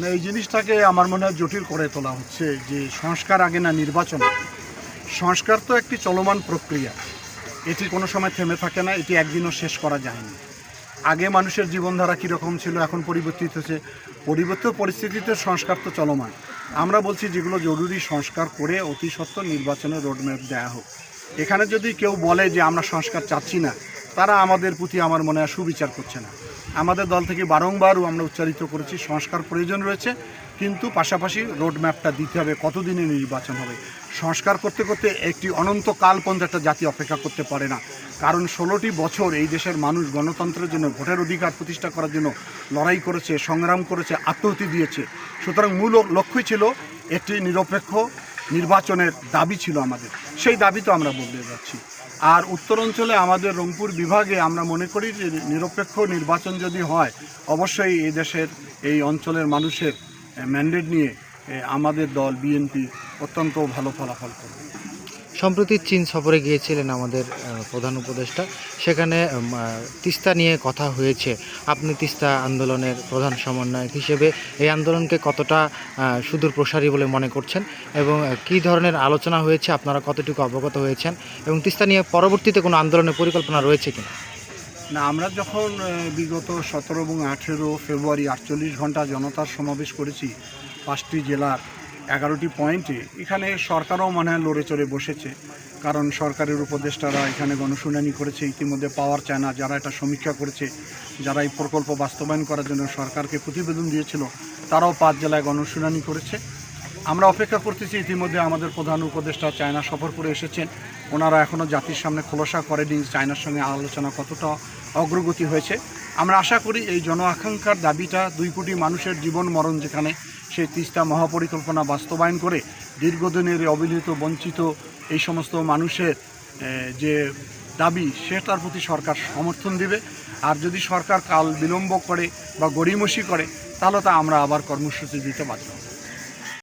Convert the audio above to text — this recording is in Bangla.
না, এই জিনিসটাকে আমার মনে হয় জটিল করে তোলা হচ্ছে যে সংস্কার আগে না নির্বাচন সংস্কার তো একটি চলমান প্রক্রিয়া। এটি কোনো সময় থেমে থাকে না, এটি একদিনও শেষ করা যায়নি। আগে মানুষের জীবনধারা কীরকম ছিল, এখন পরিবর্তিত হচ্ছে পরিবর্তিত পরিস্থিতিতে সংস্কার তো চলমান। আমরা বলছি যেগুলো জরুরি সংস্কার করে অতি সত্ত্বর নির্বাচনের রোডম্যাপ দেওয়া হোক। এখানে যদি কেউ বলে যে আমরা সংস্কার চাচ্ছি না তারা আমাদের প্রতি আমার মনে হয় সুবিচার করছে না। আমাদের দল থেকে বারংবারও আমরা উচ্চারিত করেছি, সংস্কার প্রয়োজন রয়েছে, কিন্তু পাশাপাশি রোডম্যাপটা দিতে হবে, কতদিনে নির্বাচন হবে। সংস্কার করতে করতে একটি অনন্তকাল পর্যন্ত একটা জাতি অপেক্ষা করতে পারে না। কারণ ষোলোটি বছর এই দেশের মানুষ গণতন্ত্রের জন্য, ভোটের অধিকার প্রতিষ্ঠা করার জন্য লড়াই করেছে, সংগ্রাম করেছে আত্মহতি দিয়েছে। সুতরাং মূল লক্ষ্যই ছিল একটি নিরপেক্ষ নির্বাচনের দাবি ছিল আমাদের। সেই দাবি তো আমরা বদলে যাচ্ছি। আর উত্তর অঞ্চলে আমাদের রংপুর বিভাগে আমরা মনে করি যে নিরপেক্ষ নির্বাচন যদি হয়, অবশ্যই এই দেশের, এই অঞ্চলের মানুষের ম্যান্ডেট নিয়ে আমাদের দল, বিএনপি অত্যন্ত ভালো ফলাফল করবে। সম্প্রতি চীন সফরে গিয়েছিলেন আমাদের প্রধান উপদেষ্টা। সেখানে তিস্তা নিয়ে কথা হয়েছে। আপনি তিস্তা আন্দোলনের প্রধান সমন্বয়ক হিসেবে এই আন্দোলনকে কতটা সুদূর প্রসারী বলে মনে করছেন এবং কী ধরনের আলোচনা হয়েছে, আপনারা কতটুকু অবগত হয়েছেন এবং তিস্তা নিয়ে পরবর্তীতে কোনো আন্দোলনের পরিকল্পনা রয়েছে কিনা? না, আমরা যখন বিগত সতেরো এবং আঠেরো ফেব্রুয়ারি আটচল্লিশ ঘণ্টা জনতার সমাবেশ করেছি পাঁচটি জেলার এগারোটি পয়েন্টে এখানে সরকারও মনে হয় লড়ে চড়ে বসেছে। কারণ সরকারের উপদেষ্টারা এখানে গণশুনানি করেছে, ইতিমধ্যে পাওয়ার চায় না, যারা এটা সমীক্ষা করেছে, যারা এই প্রকল্প বাস্তবায়ন করার জন্য সরকারকে প্রতিবেদন দিয়েছিল, তারাও পাঁচ জেলায় গণশুনানি করেছে। আমরা অপেক্ষা করতেছি, ইতিমধ্যে আমাদের প্রধান উপদেষ্টা চায়না সফর করে এসেছেন। ওনারা এখনও জাতির সামনে খোলসা করেনি, চায়নার সঙ্গে আলোচনা কতটা অগ্রগতি হয়েছে। আমরা আশা করি এই জন আকাঙ্ক্ষার দাবিটা দুই কোটি মানুষের জীবন মরণ যেখানে, সেই তিস্তা মহাপরিকল্পনা বাস্তবায়ন করে দীর্ঘদিনের অবিলিত বঞ্চিত এই সমস্ত মানুষের যে দাবি, সে তার প্রতি সরকার সমর্থন দিবে। আর যদি সরকার কাল বিলম্ব করে বা গড়িমসি করে, তাহলে তা আমরা আবার কর্মসূচি দিতে বাধ্য